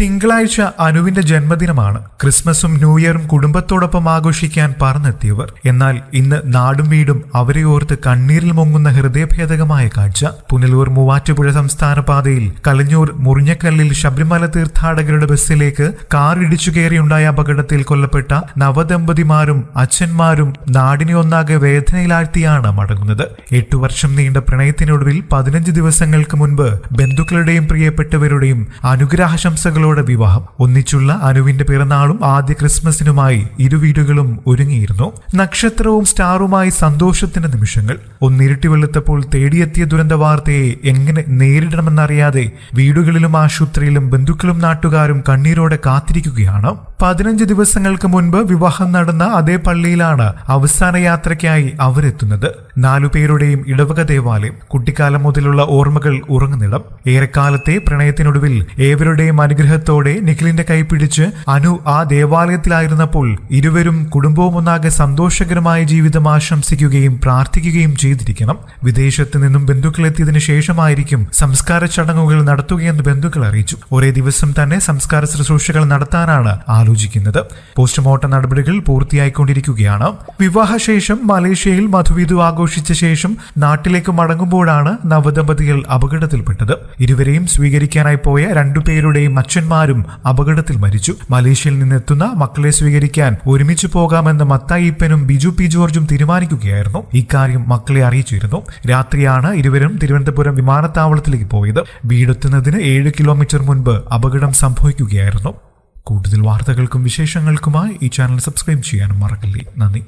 തിങ്കളാഴ്ച അനുവിന്റെ ജന്മദിനമാണ്. ക്രിസ്മസും ന്യൂ ഇയറും കുടുംബത്തോടൊപ്പം ആഘോഷിക്കാൻ പറന്നെത്തിയവർ. എന്നാൽ ഇന്ന് നാടും വീടും അവരെ ഓർത്ത് കണ്ണീരിൽ മുങ്ങുന്ന ഹൃദയഭേദകമായ കാഴ്ച. പുനലൂർ മൂവാറ്റുപുഴ സംസ്ഥാന പാതയിൽ കലഞ്ഞൂർ മുറിഞ്ഞക്കല്ലിൽ ശബരിമല തീർത്ഥാടകരുടെ ബസ്സിലേക്ക് കാർ കയറിയുണ്ടായ അപകടത്തിൽ കൊല്ലപ്പെട്ട നവദമ്പതിമാരും അച്ഛന്മാരും നാടിനെ ഒന്നാകെ വേദനയിലാഴ്ത്തിയാണ് മടങ്ങുന്നത്. എട്ടു വർഷം നീണ്ട പ്രണയത്തിനൊടുവിൽ പതിനഞ്ച് ദിവസങ്ങൾക്ക് മുൻപ് ബന്ധുക്കളുടെയും പ്രിയപ്പെട്ടവരുടെയും അനുഗ്രഹാശംസകളോടെ വിവാഹം. ഒന്നിച്ചുള്ള അനുവിന്റെ പിറന്നാളും ആദ്യ ക്രിസ്മസിനുമായി ഇരു വീടുകളും ഒരുങ്ങിയിരുന്നു. നക്ഷത്രവും സ്റ്റാറുമായി സന്തോഷത്തിന്റെ നിമിഷങ്ങൾ. ഒന്നിരുട്ടി വെളുത്തപ്പോൾ തേടിയെത്തിയ ദുരന്ത വാർത്തയെ എങ്ങനെ നേരിടണമെന്നറിയാതെ വീടുകളിലും ആശുപത്രിയിലും ബന്ധുക്കളും നാട്ടുകാരും കണ്ണീരോടെ കാത്തിരിക്കുകയാണ്. പതിനഞ്ച് ദിവസങ്ങൾക്ക് മുൻപ് വിവാഹം നടന്ന അതേ പള്ളിയിലാണ് അവസാന യാത്രയ്ക്കായി അവരെത്തുന്നത്. നാലു പേരുടെയും ഇടവക ദേവാലയം കുട്ടിക്കാലം മുതലുള്ള ഓർമ്മകൾ ഉറങ്ങുന്നിടം. ഏറെക്കാലത്തെ പ്രണയത്തിനൊടുവിൽ ഏവരുടെയും അനുഗ്രഹത്തോടെ നിഖിലിന്റെ കൈപിടിച്ച് അനു ആ ദേവാലയത്തിലായിരുന്നപ്പോൾ ഇരുവരും കുടുംബവും ഒന്നാകെ സന്തോഷകരമായ ജീവിതം ആശംസിക്കുകയും പ്രാർത്ഥിക്കുകയും ചെയ്തിരിക്കണം. വിദേശത്ത് നിന്നും ബന്ധുക്കൾ എത്തിയതിനു ശേഷമായിരിക്കും സംസ്കാര ചടങ്ങുകൾ നടത്തുകയെന്ന് ബന്ധുക്കൾ അറിയിച്ചു. ഒരേ ദിവസം തന്നെ സംസ്കാര ശുശ്രൂഷകൾ നടത്താനാണ് ആലോചിക്കുന്നത്. പോസ്റ്റ്മോർട്ടം നടപടികൾ പൂർത്തിയായിക്കൊണ്ടിരിക്കുകയാണ്. വിവാഹശേഷം മലേഷ്യയിൽ മധുവിധു ആഘോഷിച്ച ശേഷം നാട്ടിലേക്ക് മടങ്ങുമ്പോഴാണ് നവദമ്പതികൾ അപകടത്തിൽപ്പെട്ടത്. ഇരുവരെയും സ്വീകരിക്കാനായി പോയ രണ്ടുപേരുടെയും അച്ഛന്മാരും അപകടത്തിൽ മരിച്ചു. മലേഷ്യയിൽ നിന്നെത്തുന്ന മക്കളെ സ്വീകരിക്കാൻ ഒരുമിച്ച് പോകാമെന്ന് മത്തായിപ്പനും ബിജു പി ജോർജും തീരുമാനിക്കുകയായിരുന്നു. ഇക്കാര്യം മക്കളെ അറിയിച്ചിരുന്നു. രാത്രിയാണ് ഇരുവരും തിരുവനന്തപുരം വിമാനത്താവളത്തിലേക്ക് പോയത്. വീടെത്തുന്നതിന് ഏഴ് കിലോമീറ്റർ മുൻപ് അപകടം സംഭവിക്കുകയായിരുന്നു. കൂടുതൽ വാർത്തകൾക്കും വിശേഷങ്ങൾക്കുമായി ഈ ചാനൽ സബ്സ്ക്രൈബ് ചെയ്യാനും മറക്കല്ലേ. നന്ദി.